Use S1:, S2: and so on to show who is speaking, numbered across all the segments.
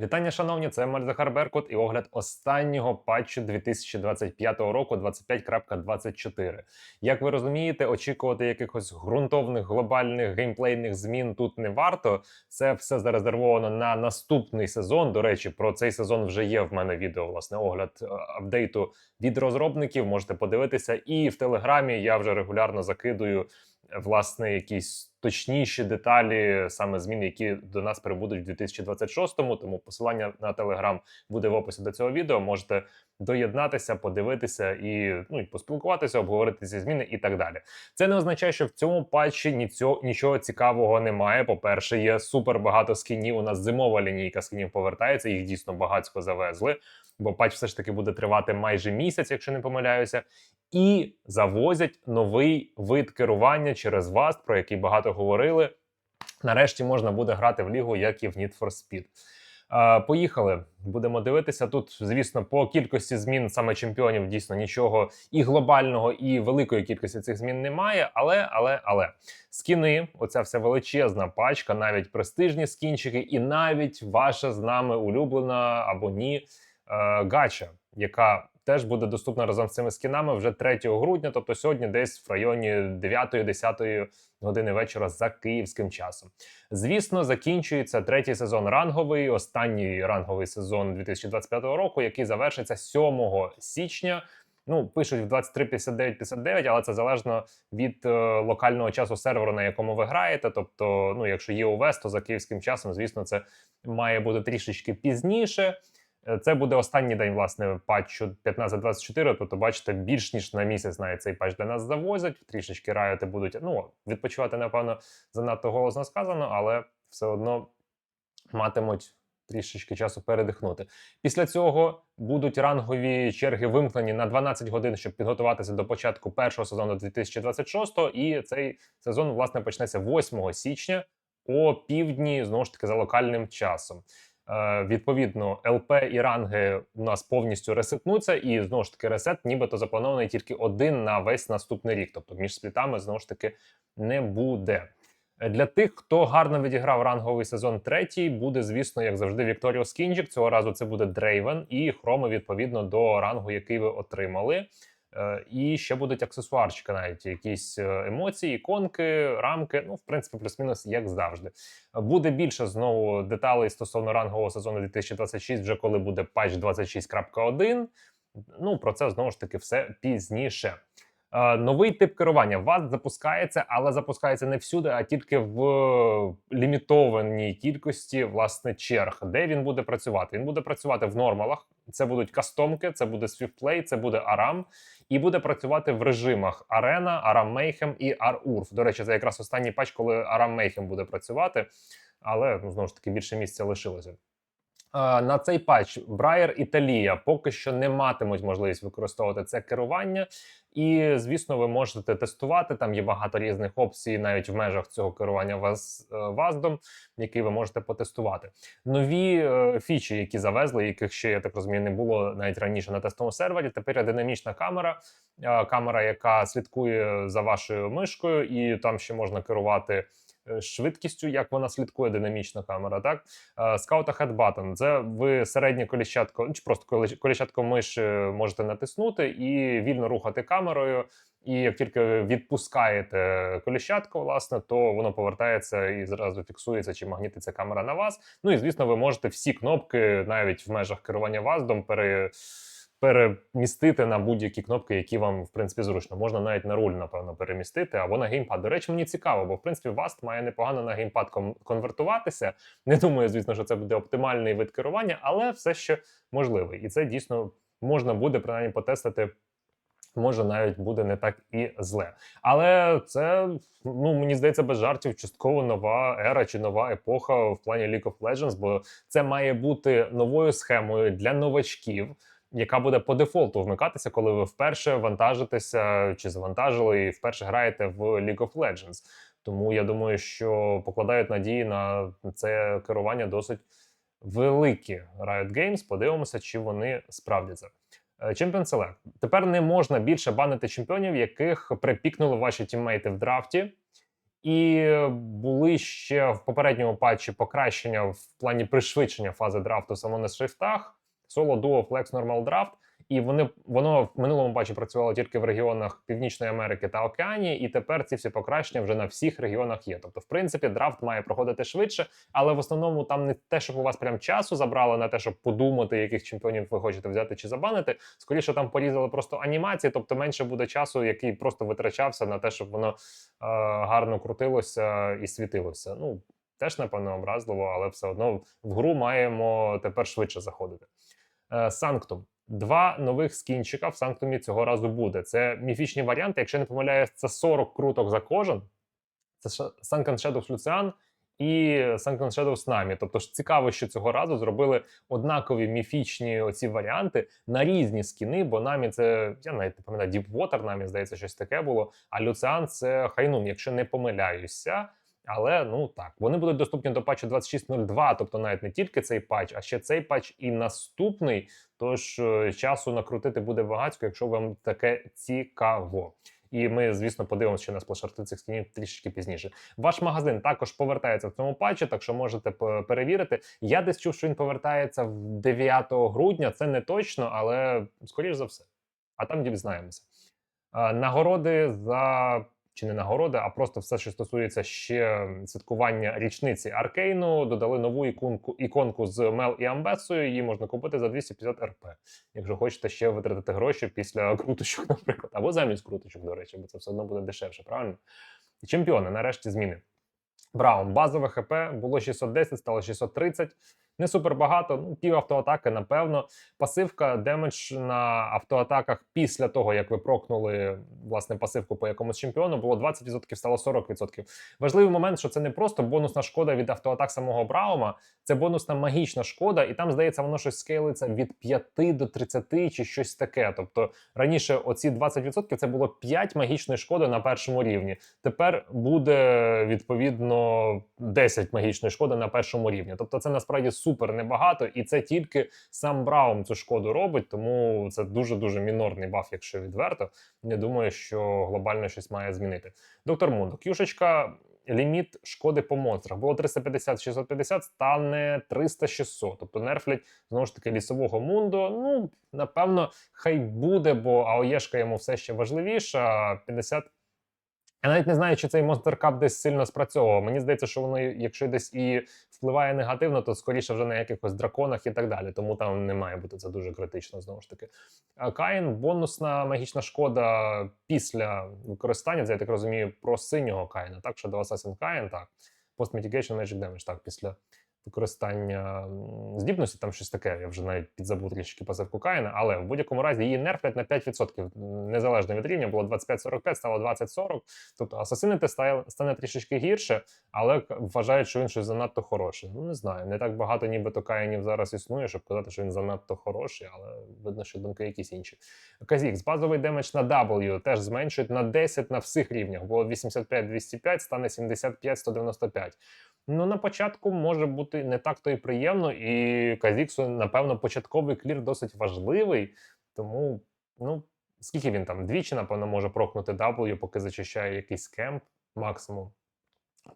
S1: Вітання, шановні, це Мальзахар Беркут і огляд останнього патчу 2025 року 25.24. Як ви розумієте, очікувати якихось ґрунтовних глобальних геймплейних змін тут не варто. Це все зарезервовано на наступний сезон. До речі, про цей сезон вже є в мене відео, власне, огляд е, апдейту від розробників. Можете подивитися. І в телеграмі я вже регулярно закидую е, власне якісь точніші деталі, саме змін, які до нас прибудуть в 2026-му. Тому посилання на телеграм буде в описі до цього відео. Можете доєднатися, подивитися і ну і поспілкуватися, обговорити ці зміни і так далі. Це не означає, що в цьому патчі нічого, нічого цікавого немає. По-перше, є супер багато скінів. У нас зимова лінійка скінів повертається. Їх дійсно багатько завезли. Бо патч все ж таки буде тривати майже місяць, якщо не помиляюся, і завозять новий вид керування через VAST, про який багато говорили. Нарешті можна буде грати в лігу, як і в Need for Speed. Поїхали, будемо дивитися. Тут, звісно, по кількості змін саме чемпіонів дійсно нічого і глобального, і великої кількості цих змін немає. Але, але, але скіни, оця вся величезна пачка, навіть престижні скінчики, і навіть ваша з нами улюблена або ні е, гача, яка теж буде доступна разом з цими скінами вже 3 грудня, тобто сьогодні, десь в районі 9-10 години вечора за київським часом. Звісно, закінчується третій сезон ранговий, останній ранговий сезон 2025 року, який завершиться 7 січня. Ну, пишуть в 23.59.59, але це залежно від е, локального часу серверу, на якому ви граєте. Тобто, ну, якщо є УВС, то за київським часом, звісно, це має бути трішечки пізніше. Е, Це буде останній день власне патчу 1524, Тобто, бачите, більш ніж на місяць навіть цей патч для нас завозять. Трішечки райоти будуть ну відпочивати, напевно, занадто голосно сказано, але все одно матимуть трішечки часу передихнути. Після цього будуть рангові черги вимкнені на 12 годин, щоб підготуватися до початку першого сезону 2026 І цей сезон власне почнеться 8 січня о півдні, знову ж таки за локальним часом. Е, відповідно, ЛП і ранги у нас повністю ресетнуться, і знову ж таки ресет, нібито запланований тільки один на весь наступний рік. Тобто між сплітами знову ж таки не буде. Для тих, хто гарно відіграв ранговий сезон третій, буде, звісно, як завжди, Вікторіус Кінджік. Цього разу це буде Дрейвен і хроми відповідно до рангу, який ви отримали. Е, І ще будуть аксесуарчики, навіть якісь е, емоції, іконки, рамки. Ну, в принципі, плюс-мінус, як завжди. Буде більше знову деталей стосовно рангового сезону 2026, вже коли буде патч 26.1. Ну, про це знову ж таки все пізніше. Е, Новий тип керування ВАЗ запускається, але запускається не всюди, а тільки в лімітованій кількості власне черг. Де він буде працювати? Він буде працювати в нормалах. Це будуть кастомки, це буде Swiftplay, це буде Aram, і буде працювати в режимах Arena, Aram Mayhem і Арурф. До речі, це якраз останній патч, коли Aram Mayhem буде працювати, але ну, знову ж таки більше місця лишилося. На цей патч Брайер і Талія поки що не матимуть можливість використовувати це керування, і звісно, ви можете тестувати. Там є багато різних опцій, навіть в межах цього керування вас ваздом, який ви можете потестувати. Нові е, фічі, які завезли, яких ще я так розумію, не було навіть раніше на тестовому сервері. Тепер є динамічна камера, е, камера, яка слідкує за вашою мишкою, і там ще можна керувати. Е, Швидкістю, як вона слідкує, динамічна камера, так скаута Head Button – це ви середнє коліщатко, ну, чи просто колі- коліщатко миші можете натиснути і вільно рухати камерою. І як тільки відпускаєте коліщатко, власне, то воно повертається і зразу фіксується, чи магнітиться камера на вас. Ну і звісно, ви можете всі кнопки, навіть в межах керування ваздом, пере перемістити на будь-які кнопки, які вам в принципі зручно. Можна навіть на руль, напевно, перемістити або на геймпад. До речі, мені цікаво, бо в принципі Vast має непогано на геймпад кон- конвертуватися. Не думаю, звісно, що це буде оптимальний вид керування, але все ще можливий. І це дійсно можна буде принаймні потестити. Може, навіть буде не так і зле. Але це, ну мені здається, без жартів, частково нова ера чи нова епоха в плані League of Legends, бо це має бути новою схемою для новачків, яка буде по дефолту вмикатися, коли ви вперше вантажитеся чи завантажили і вперше граєте в League of Legends. Тому я думаю, що покладають надії на це керування досить великі Riot Games. Подивимося, чи вони справдяться. Champion Select. Тепер не можна більше банити чемпіонів, яких припікнули ваші тіммейти в драфті. І були ще в попередньому патчі покращення в плані пришвидшення фази драфту саме на шрифтах. Соло, дуо, флекс, нормал драфт. І вони воно в минулому патчі працювало тільки в регіонах Північної Америки та Океанії, і тепер ці всі покращення вже на всіх регіонах є. Тобто, в принципі, драфт має проходити швидше, але в основному там не те, щоб у вас прям часу забрало на те, щоб подумати, яких чемпіонів ви хочете взяти чи забанити. Скоріше там порізали просто анімації, тобто менше буде часу, який просто витрачався на те, щоб воно е, гарно крутилося і світилося. Ну теж напевно образливо, але все одно в гру маємо тепер швидше заходити. Е, Санктум. Два нових скінчика в Санктумі цього разу буде. Це міфічні варіанти. Якщо не помиляюсь, це 40 круток за кожен. Це Sunken Shadows Lucian і Sunken Shadows Nami. Тобто ж цікаво, що цього разу зробили однакові міфічні оці варіанти на різні скіни, бо Намі це, я навіть не пам'ятаю, Deepwater Намі, здається, щось таке було. А Люциан це Хайнум, якщо не помиляюся. Але ну так, вони будуть доступні до патчу 26.02, тобто навіть не тільки цей патч, а ще цей патч і наступний. Тож е, часу накрутити буде багатько, якщо вам таке цікаво. І ми, звісно, подивимося ще на сплешарти цих скінів трішки пізніше. Ваш магазин також повертається в цьому патчі, так що можете перевірити. Я десь чув, що він повертається в 9 грудня. Це не точно, але скоріш за все. А там дізнаємося. Нагороди за чи не нагороди, а просто все, що стосується ще святкування річниці Аркейну, додали нову іконку іконку з Мел і Амбесою. Її можна купити за 250 РП, якщо хочете ще витратити гроші після круточок, наприклад, або замість круточок, до речі, бо це все одно буде дешевше, правильно? І чемпіони нарешті зміни. Браун, базове ХП було 610, стало 630. Не супер багато, ну пів автоатаки, напевно. Пасивка демедж на автоатаках після того, як ви прокнули власне пасивку по якомусь чемпіону, було 20%, стало 40%. Важливий момент, що це не просто бонусна шкода від автоатак самого Браума, це бонусна магічна шкода, і там, здається, воно щось скейлиться від 5 до 30 чи щось таке. Тобто раніше оці 20% це було 5 магічної шкоди на першому рівні. Тепер буде відповідно 10 магічної шкоди на першому рівні. Тобто, це насправді супер небагато, і це тільки сам Браум цю шкоду робить, тому це дуже дуже мінорний баф, якщо відверто. Не думаю, що глобально щось має змінити. Доктор Мундо, кюшечка. Ліміт шкоди по монстрах було 350-650, стане 300-600. Тобто нерфлять знову ж таки лісового мунду. Ну напевно, хай буде, бо АОЄшка йому все ще важливіша. 50 я навіть не знаю, чи цей Monster Cup десь сильно спрацьовував. Мені здається, що воно, якщо десь і впливає негативно, то скоріше вже на якихось драконах і так далі. Тому там не має бути це дуже критично знову ж таки. Каїн бонусна магічна шкода після використання. Це я так розумію, про синього Каїна. Так, що до Assassin Каїн, так. Post Mitigation Magic Damage, так, після використання здібності, там щось таке. Я вже навіть підзабув трішки пасивку Каїна, але в будь-якому разі її нерфлять на 5%. Незалежно від рівня, було 25-45, стало 20-40. Тобто асасинити стане трішечки гірше, але вважають, що він щось занадто хороший. Ну не знаю, не так багато, нібито Каїнів зараз існує, щоб казати, що він занадто хороший, але видно, що думки якісь інші. Казікс, базовий демедж на W теж зменшують на 10 на всіх рівнях. Було 85-205, стане 75-195. Ну, на початку може бути не так то і приємно, і Казіксу, напевно, початковий клір досить важливий. Тому, ну, скільки він там? Двічі, напевно, може прокнути W, поки зачищає якийсь кемп максимум.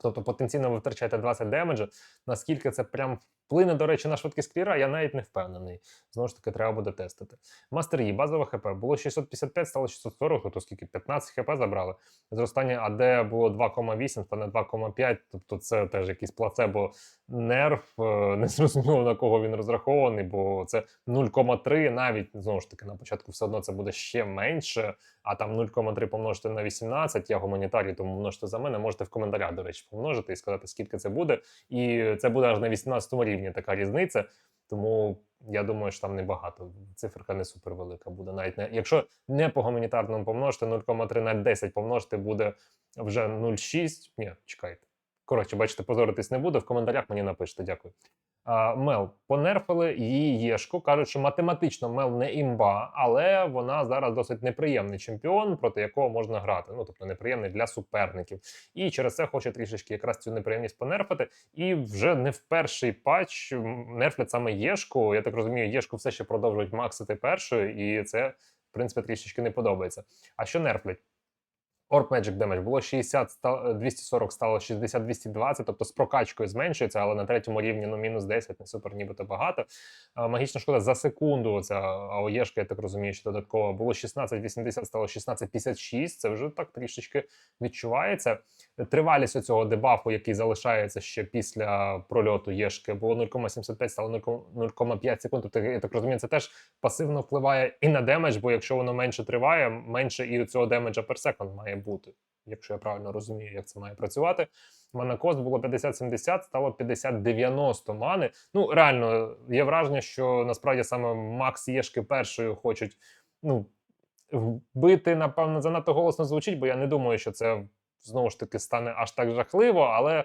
S1: Тобто потенційно ви втрачаєте 20 демеджа. Наскільки це прям вплине, до речі, на швидкість кліра, я навіть не впевнений. Знову ж таки, треба буде тестити. Мастер Yi, базове ХП. Було 655, стало 640, тобто скільки 15 ХП забрали. Зростання АД було 2,8, стане 2,5. Тобто це теж якийсь плацебо нерв. Е, не зрозуміло на кого він розрахований, бо це 0,3 навіть знову ж таки на початку все одно це буде ще менше. А там 0,3 помножити на 18, я гуманітарій, тому множите за мене. Можете в коментарях, до речі, помножити і сказати, скільки це буде. І це буде аж на 18 рівні така різниця. Тому я думаю, що там небагато. Циферка не супер велика буде. Навіть не якщо не по гуманітарному помножити 0,3 на 10 помножити буде вже 0,6. Ні, чекайте. Коротше, бачите, позоритись не буду. В коментарях мені напишете. Дякую. Мел понерфили її єшку. Кажуть, що математично Мел не імба, але вона зараз досить неприємний чемпіон, проти якого можна грати. Ну тобто неприємний для суперників. І через це хоче трішечки якраз цю неприємність понерфити. І вже не в перший патч нерфлять саме єшку. Я так розумію, єшку все ще продовжують максити першою, і це в принципі трішечки не подобається. А що нерфлять? Orb Magic Damage було 60, 240, стало 60, 220, тобто з прокачкою зменшується, але на третьому рівні ну, мінус 10, не супер, нібито багато. А, Магічна шкода за секунду, ця АОЄшка, я так розумію, що додатково було 16,80, стало 16,56, це вже так трішечки відчувається. Тривалість цього дебафу, який залишається ще після прольоту Єшки, було 0,75, стало 0,5 секунд. Тобто, я так розумію, це теж пасивно впливає і на демедж, бо якщо воно менше триває, менше і цього демеджа per second має бути. Якщо я правильно розумію, як це має працювати. Мана кост було 50-70, стало 50-90 мани. Ну, реально, є враження, що насправді саме Макс Єшки першою хочуть ну, вбити, напевно, занадто голосно звучить, бо я не думаю, що це знову ж таки стане аж так жахливо, але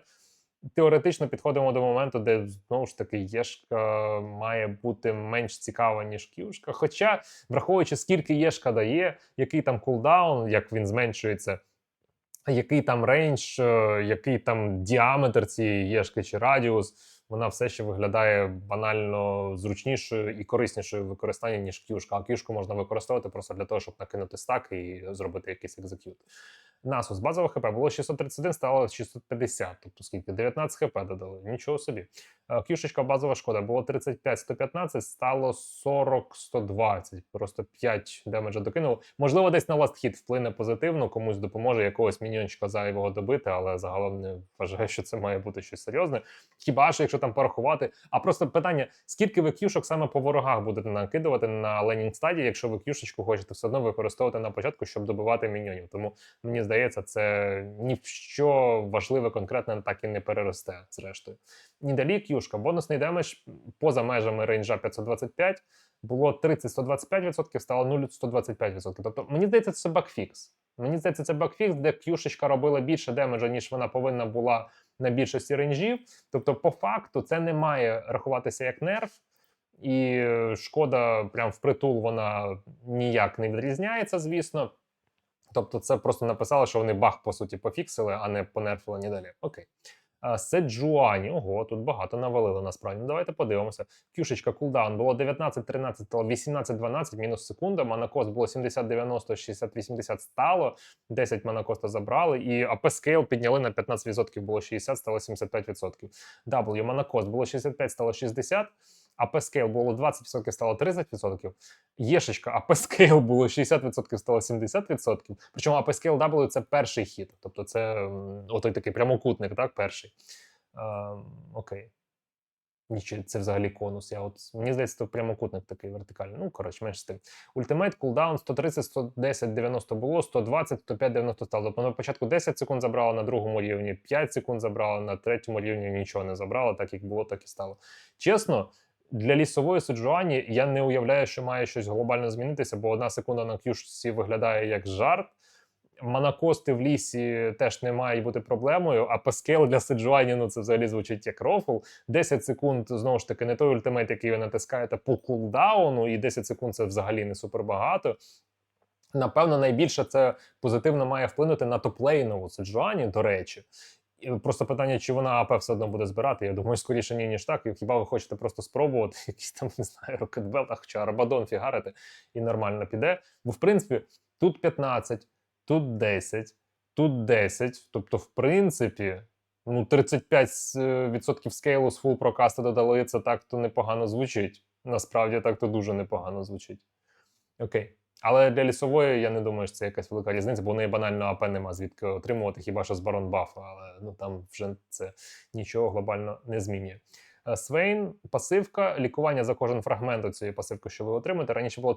S1: теоретично підходимо до моменту, де знову ж таки Єшка має бути менш цікава, ніж кюшка. Хоча, враховуючи, скільки Єшка дає, який там кулдаун, як він зменшується. Який там рейндж, е, який там діаметр цієї єшки чи радіус, вона все ще виглядає банально зручнішою і кориснішою в використанні, ніж кюшка. А кюшку можна використовувати просто для того, щоб накинути стак і зробити якийсь екзекют. Насус базове ХП було 631, стало 650, тобто скільки 19 ХП додали. Нічого собі. Е, Кюшечка базова шкода було 35-115, стало 40-120. Просто 5 демеджа докинуло. Можливо, десь на ласт хіт вплине позитивно, комусь допоможе якогось міньйончика зайвого добити, але загалом не вважаю, що це має бути щось серйозне. Хіба що, якщо там порахувати. А просто питання: скільки ви кюшок саме по ворогах будете накидувати на ленінг стадії, якщо ви кюшечку хочете все одно використовувати на початку, щоб добивати міньйонів. Тому мені здається, це ні в що важливе конкретне так і не переросте, зрештою. Нідалі кюшка, бонусний демедж поза межами рейнджа 525 було 30-125%, стало 0-125%. Тобто, мені здається, це багфікс. Мені здається, це бакфікс, де кюшечка робила більше демеджа, ніж вона повинна була на більшості рейнджів. Тобто, по факту, це не має рахуватися як нерв. І е, шкода, прям впритул, вона ніяк не відрізняється, звісно. Тобто, це просто написали, що вони баг, по суті, пофіксили, а не понерфили ні далі. Окей. Седжуані, ого, тут багато навалили насправді. Ну, давайте подивимося. Кюшечка кулдаун було 19-13, стало 18-12, мінус секунда. Манакост було 70-90, 60-80 стало. 10 манакоста забрали. І АП скейл підняли на 15%, було 60, стало 75%. W манакост було 65, стало 60. АП Scale було 20%, стало 30%. Єшечка АП Scale було 60%, стало 70%. Причому АП Scale W – це перший хід. Тобто це отой такий прямокутник, так, перший. Е, окей. Нічого, це взагалі конус. Я от, мені здається, це прямокутник такий вертикальний. Ну, коротше, менш з тим. Ультимейт, кулдаун 130, 110, 90 було, 120, 105, 90 стало. Тобто на початку 10 секунд забрала, на другому рівні 5 секунд забрала, на третьому рівні нічого не забрала, так як було, так і стало. Чесно, для лісової Сиджуані я не уявляю, що має щось глобально змінитися, бо одна секунда на кюшці виглядає як жарт. Манакости в лісі теж не мають бути проблемою, а паскел для Сиджуані ну це взагалі звучить як рофл. 10 секунд знову ж таки не той ультимейт, який ви натискаєте по кулдауну, і 10 секунд це взагалі не супер багато. Напевно, найбільше це позитивно має вплинути на топлейнову Сиджуані, до речі. Просто питання, чи вона АП все одно буде збирати. Я думаю, скоріше ні, ніж так. І хіба ви хочете просто спробувати якісь там, не знаю, рокетбелт, а хоча Арбадон фігарити і нормально піде. Бо, в принципі, тут 15, тут 10, тут 10. Тобто, в принципі, ну 35% скейлу з фул прокаста додали. Це так то непогано звучить. Насправді так то дуже непогано звучить. Окей. Але для лісової я не думаю, що це якась велика різниця, бо в неї банально АП нема звідки отримувати, хіба що з барон бафа, але ну там вже це нічого глобально не змінює. Е, Свейн, пасивка, лікування за кожен фрагмент цієї пасивки, що ви отримаєте. Раніше було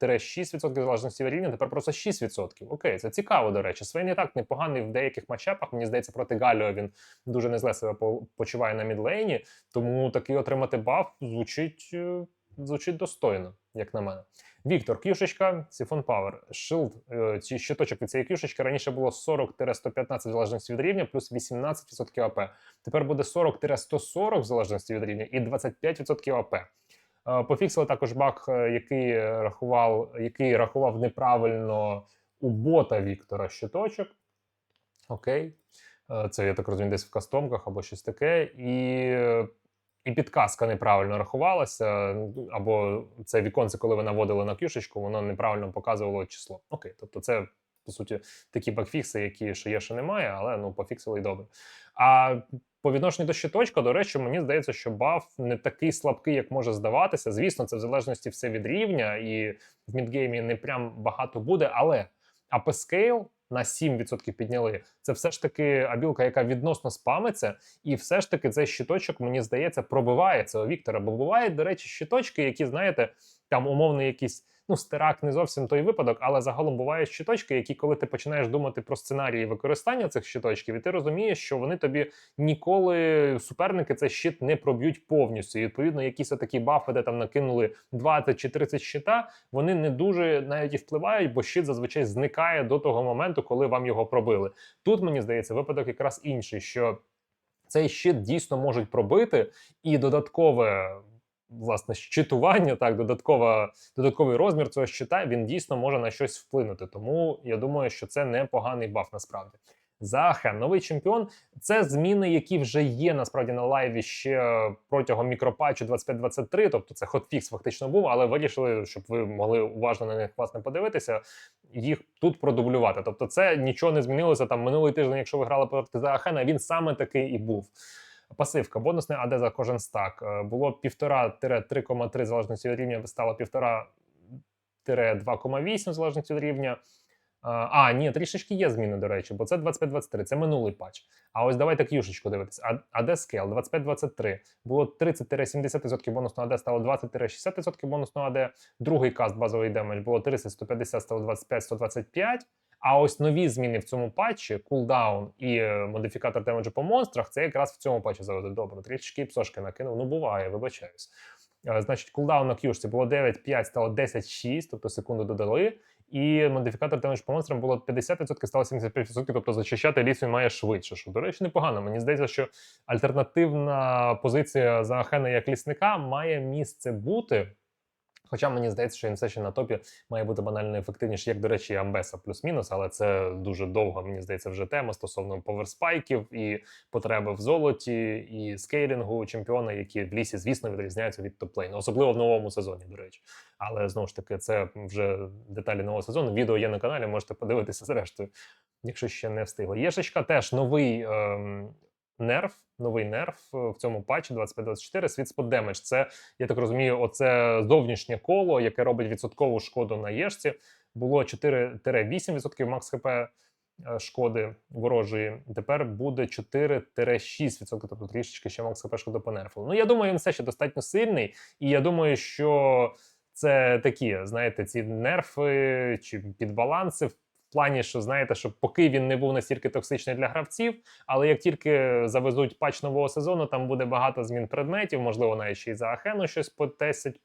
S1: 3-6% в залежності від рівня, тепер просто 6%. Окей, це цікаво, до речі. Свейн і так непоганий в деяких матчапах. Мені здається, проти Галіо він дуже незле себе почуває на мідлейні, тому такий отримати баф звучить, е, звучить достойно, як на мене. Віктор, кюшечка, Сіфон Павер. Шилд, е, ці щиточок від цієї кюшечки раніше було 40-115 в залежності від рівня, плюс 18% АП. Тепер буде 40-140 в залежності від рівня і 25% АП. Е, Пофіксили також баг, е, який рахував, який рахував неправильно у бота Віктора щиточок. Окей. Е, Це, я так розумію, десь в кастомках або щось таке. І, е, і підказка неправильно рахувалася, або це віконце, коли ви наводили на кюшечку, воно неправильно показувало число. Окей, тобто це по суті такі багфікси, які що є, що немає, але ну пофіксили і добре. А по відношенню до щиточка, до речі, мені здається, що баф не такий слабкий, як може здаватися. Звісно, це в залежності все від рівня, і в мідгеймі не прям багато буде, але Scale на 7% підняли. Це все ж таки абілка, яка відносно спамиться, і все ж таки цей щиточок, мені здається, пробиває цього Віктора. Бо бувають, до речі, щиточки, які, знаєте, там умовно якісь. Ну, стирак не зовсім той випадок, але загалом бувають щиточки, які, коли ти починаєш думати про сценарії використання цих щиточків, і ти розумієш, що вони тобі ніколи суперники цей щит не проб'ють повністю. І відповідно, якісь такі бафи, де там накинули 20 чи 30 щита, вони не дуже навіть і впливають, бо щит зазвичай зникає до того моменту, коли вам його пробили. Тут мені здається, випадок якраз інший, що цей щит дійсно можуть пробити, і додаткове. Власне, щитування, так, додаткова, додатковий розмір цього щита, він дійсно може на щось вплинути. Тому я думаю, що це непоганий баф насправді. Захен, новий чемпіон. Це зміни, які вже є насправді на лайві ще протягом мікропатчу 25-23, тобто це хотфікс фактично був, але вирішили, щоб ви могли уважно на них власне подивитися, їх тут продублювати. Тобто, це нічого не змінилося там минулий тиждень, якщо ви грали проти Захена, він саме такий і був. Пасивка, бонусне АД за кожен стак. Е, Було 1,5-3,3 залежності від рівня, стало 1,5-2,8 залежності від рівня. А, ні, трішечки є зміни, до речі, бо це 25-23, це минулий патч. А ось давайте к'юшечку дивитися. AD Scale 25-23. Було 30-70% бонусного AD, стало 20-60% бонусного AD. Другий каст базовий демедж було 30-150, стало 25-125. А ось нові зміни в цьому патчі, кулдаун і е, модифікатор демеджу по монстрах, це якраз в цьому патчі заводить добре. Трішки псошки накинув. Ну, буває, вибачаюсь. Е, Значить, кулдаун на к'юшці було 9-5, стало 10-6, тобто секунду додали. І модифікатор демедж по монстрам було 50%, стало 75%, тобто зачищати ліс він має швидше. Що, до речі, непогано. Мені здається, що альтернативна позиція за Ахена як лісника має місце бути. Хоча мені здається, що він все ще на топі має бути банально ефективніше, як, до речі, Амбеса плюс-мінус, але це дуже довго, мені здається, вже тема стосовно поверспайків і потреби в золоті, і скейлінгу чемпіона, які в лісі, звісно, відрізняються від топ-лейну, особливо в новому сезоні, до речі. Але знову ж таки, це вже деталі нового сезону. Відео є на каналі, можете подивитися зрештою, якщо ще не встигли. Єшечка теж новий. Ем... Нерв, новий нерв в цьому патчі 2524 Sweet Spot Damage. Це, я так розумію, оце зовнішнє коло, яке робить відсоткову шкоду на єшці. Було 4-8% макс ХП е, шкоди ворожої. Тепер буде 4-6%, тобто трішечки ще макс ХП шкоди по нерфу. Ну, я думаю, він все ще достатньо сильний, і я думаю, що це такі, знаєте, ці нерфи чи підбаланси плані, що знаєте, що поки він не був настільки токсичний для гравців, але як тільки завезуть патч нового сезону, там буде багато змін предметів, можливо, навіть ще й за Ахену щось потесять,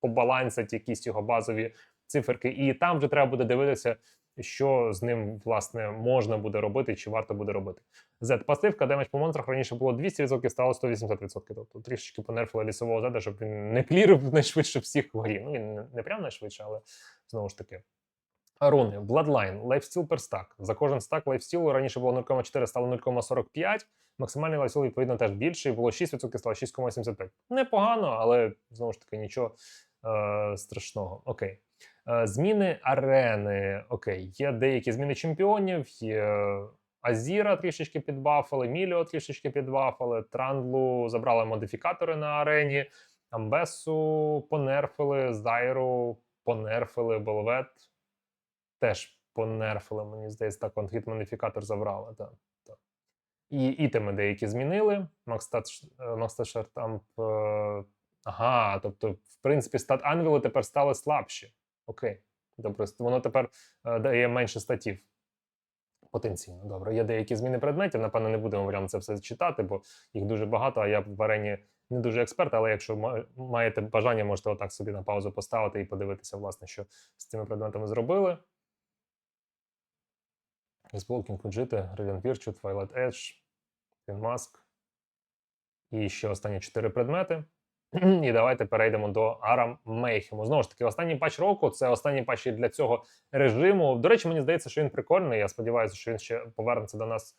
S1: побалансять якісь його базові циферки, і там вже треба буде дивитися. Що з ним власне можна буде робити, чи варто буде робити? Z пасивка, демедж по монстрах раніше було 200%, стало 180%. Тобто трішечки понерфили лісового зеда, щоб він не клірив найшвидше всіх в горі. Ну він не прям найшвидше, але знову ж таки. Руни, Bloodline, лайфстіл per стак. За кожен стак лайфстілу раніше було 0,4, стало 0,45. Максимальний лайфстіл, відповідно, теж більший. Було 6%, стало 6,75. Непогано, але знову ж таки нічого е, страшного. Окей. Е, зміни арени. Окей, є деякі зміни чемпіонів. Є Азіра трішечки підбафали, Міліо трішечки підбафали, Трандлу забрали модифікатори на арені, Амбесу понерфили, Зайру понерфили, Болвет теж понерфили, мені здається, так он гіт-модифікатор забрали. Так. І ітеми деякі змінили. Макстат там. Ага, тобто, в принципі, стат анвіли тепер стали слабші. Окей. Добре, воно тепер е, дає менше статів. Потенційно, добре. Є деякі зміни предметів. Напевно, не будемо прямо це все читати, бо їх дуже багато. А я в арені не дуже експерт, але якщо маєте бажання, можете отак собі на паузу поставити і подивитися, власне, що з цими предметами зробили. Xblocking Fujita, Radiant Virtue, Edge, Едж, Mask. І ще останні чотири предмети. І давайте перейдемо до Арам Мейхему. Знову ж таки, останній патч року це останній патч для цього режиму. До речі, мені здається, що він прикольний. Я сподіваюся, що він ще повернеться до нас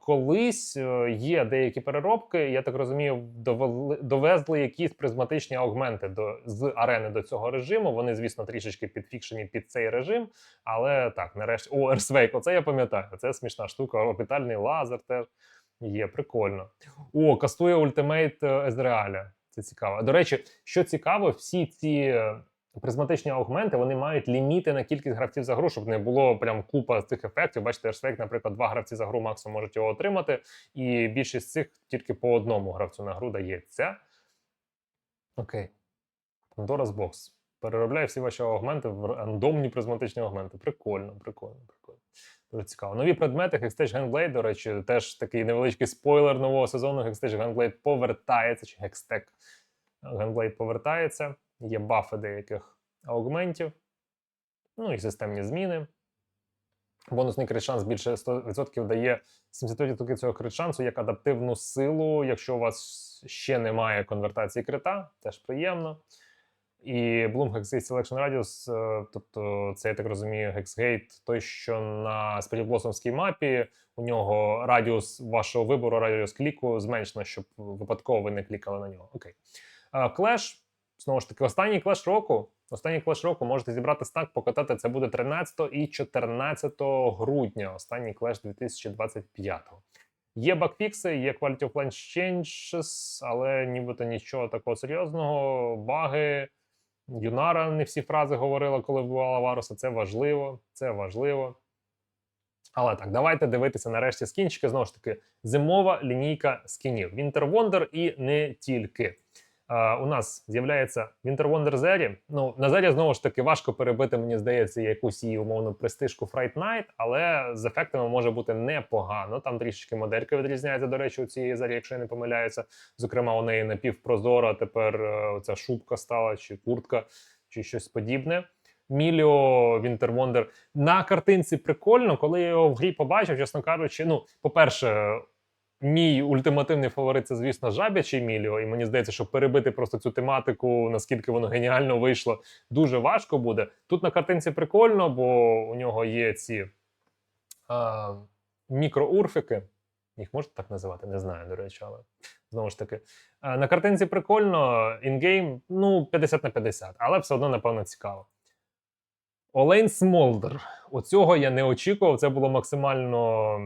S1: Колись е, є деякі переробки, я так розумію, довели, довезли якісь призматичні аугменти до з арени до цього режиму. Вони, звісно, трішечки підфікшені під цей режим. Але так, нарешті, о, Ерсвейк, оце я пам'ятаю. Це смішна штука. Орбітальний лазер теж є, прикольно. О, кастує ультимейт Езреаля. Це цікаво. До речі, що цікаво, всі ці е, призматичні аугменти вони мають ліміти на кількість гравців за гру, щоб не було прям купа цих ефектів. Бачите, Ерсвейк, наприклад, два гравці за гру максимум можуть його отримати, і більшість цих тільки по одному гравцю на гру дається. Окей. Pandora's Box. Переробляє всі ваші аугменти в рандомні призматичні аугменти. Прикольно, прикольно, прикольно. Дуже цікаво. Нові предмети Hextech Gunblade, до речі, теж такий невеличкий спойлер нового сезону. Hextech Gunblade повертається, чи Hextech Gunblade повертається. Є бафи деяких аугментів. Ну і системні зміни. Бонусний крит шанс більше 100% дає 75% цього крит шансу як адаптивну силу, якщо у вас ще немає конвертації крита, теж приємно. І Bloom Hexgate Selection Radius, е, тобто це, я так розумію, Hexgate, той, що на Spirit мапі, у нього радіус вашого вибору, радіус кліку зменшено, щоб випадково ви не клікали на нього. Окей. Клеш, знову ж таки, останній клеш року. Останній клеш року можете зібрати стак, покатати. Це буде 13 і 14 грудня. Останній клеш 2025. Є багфікси, є Quality of Life Changes, але нібито нічого такого серйозного. Баги. Юнара не всі фрази говорила, коли вбивала Варуса. Це важливо, це важливо. Але так, давайте дивитися нарешті скінчики. Знову ж таки, зимова лінійка скінів. Winter Wonder і не тільки. У нас з'являється Winter Wonder Zeri. Ну, на Zeri, знову ж таки, важко перебити, мені здається, якусь її умовну престижку Fright Night, але з ефектами може бути непогано. Там трішечки моделька відрізняється, до речі, у цієї Zeri, якщо я не помиляюся. Зокрема, у неї напівпрозора, тепер е, оця шубка стала, чи куртка, чи щось подібне. Міліо Wonder. на картинці прикольно, коли я його в грі побачив, чесно кажучи, ну, по-перше, Мій ультимативний фаворит це, звісно, жабячий Міліо, і мені здається, що перебити просто цю тематику, наскільки воно геніально вийшло, дуже важко буде. Тут на картинці прикольно, бо у нього є ці а, мікроурфики. Їх можна так називати? Не знаю, до речі, але знову ж таки. А, на картинці прикольно, інгейм, ну, 50 на 50, але все одно, напевно, цікаво. Олейн Смолдер. Оцього я не очікував. Це було максимально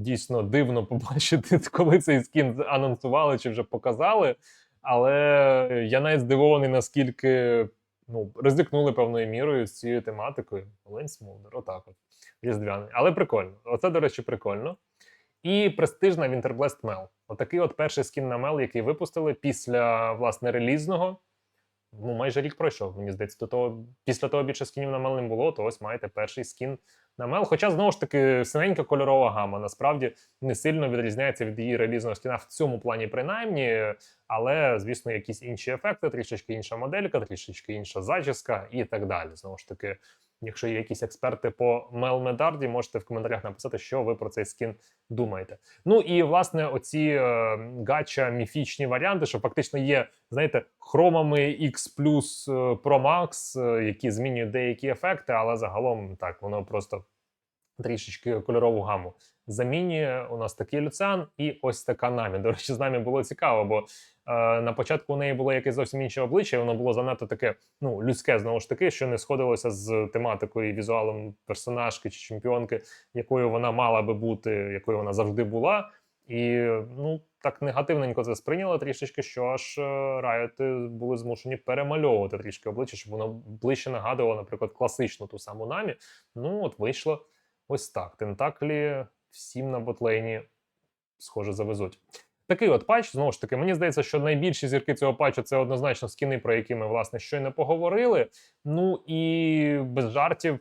S1: дійсно дивно побачити, коли цей скін анонсували чи вже показали. Але я навіть здивований, наскільки ну, ризикнули певною мірою з цією тематикою. Олень Смолдер, отак от. Різдвяний. Але прикольно. Оце, до речі, прикольно. І престижна Winterblast Mel. Отакий от перший скін на Мел, який випустили після власне релізного. Ну, майже рік пройшов. Мені здається, до того після того більше скінів на Мел не було, то ось маєте перший скін на Мел. Хоча знову ж таки синенька кольорова гама насправді не сильно відрізняється від її релізного скіна в цьому плані, принаймні. Але, звісно, якісь інші ефекти, трішечки інша моделька, трішечки інша зачіска і так далі. Знову ж таки, якщо є якісь експерти по Мел Медарді, можете в коментарях написати, що ви про цей скін думаєте. Ну і власне, оці е, гача міфічні варіанти, що фактично є, знаєте, хромами X Plus Pro Max, е, які змінюють деякі ефекти, але загалом так воно просто трішечки кольорову гаму. Замінює у нас такий люциан і ось така намі. До речі, з нами було цікаво, бо е, на початку у неї було якесь зовсім інше обличчя, воно було занадто таке ну, людське, знову ж таки, що не сходилося з тематикою і візуалом персонажки чи чемпіонки, якою вона мала би бути, якою вона завжди була. І ну так негативненько це сприйняло трішечки, що аж райоти були змушені перемальовувати трішки обличчя, щоб воно ближче нагадувало, наприклад, класичну ту саму намі. Ну от вийшло ось так. Тентаклі всім на ботлейні, схоже, завезуть. Такий от патч, знову ж таки, мені здається, що найбільші зірки цього патчу це однозначно скіни, про які ми власне щойно поговорили. Ну і без жартів,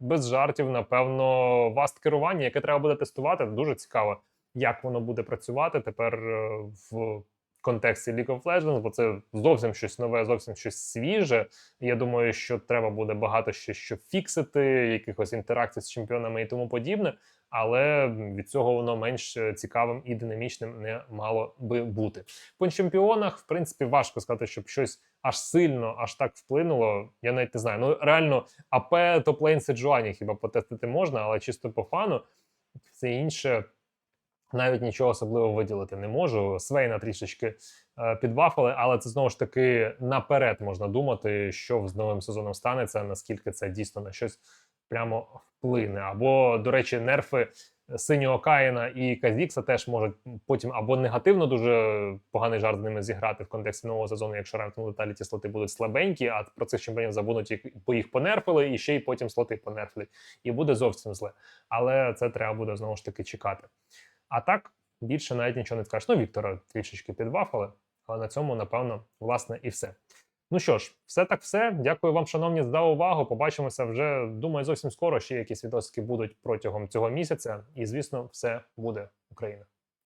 S1: без жартів, напевно, васт керування, яке треба буде тестувати. Дуже цікаво, як воно буде працювати тепер е, в контексті League of Legends, бо це зовсім щось нове, зовсім щось свіже. Я думаю, що треба буде багато ще що фіксити, якихось інтеракцій з чемпіонами і тому подібне. Але від цього воно менш цікавим і динамічним не мало би бути. По чемпіонах, в принципі, важко сказати, щоб щось аж сильно аж так вплинуло. Я навіть не знаю. Ну реально, АП топлейн Седжуані хіба потестити можна, але чисто по фану все інше навіть нічого особливо виділити не можу. Свейна трішечки е, підбафали, але це знову ж таки наперед можна думати, що з новим сезоном станеться, наскільки це дійсно на щось прямо вплине. Або, до речі, нерфи синього Каїна і Казікса теж можуть потім або негативно дуже поганий жарт з ними зіграти в контексті нового сезону, якщо ранкінг леталіті слоти будуть слабенькі, а про цих чемпіонів забудуть, бо їх понерфили, і ще й потім слоти понерфили. І буде зовсім зле. Але це треба буде знову ж таки чекати. А так більше навіть нічого не скажеш. Ну, Віктора трішечки підбафали, але на цьому, напевно, власне, і все. Ну що ж, все так все. Дякую вам, шановні, за увагу. Побачимося вже, думаю, зовсім скоро. Ще якісь відосики будуть протягом цього місяця. І, звісно, все буде Україна.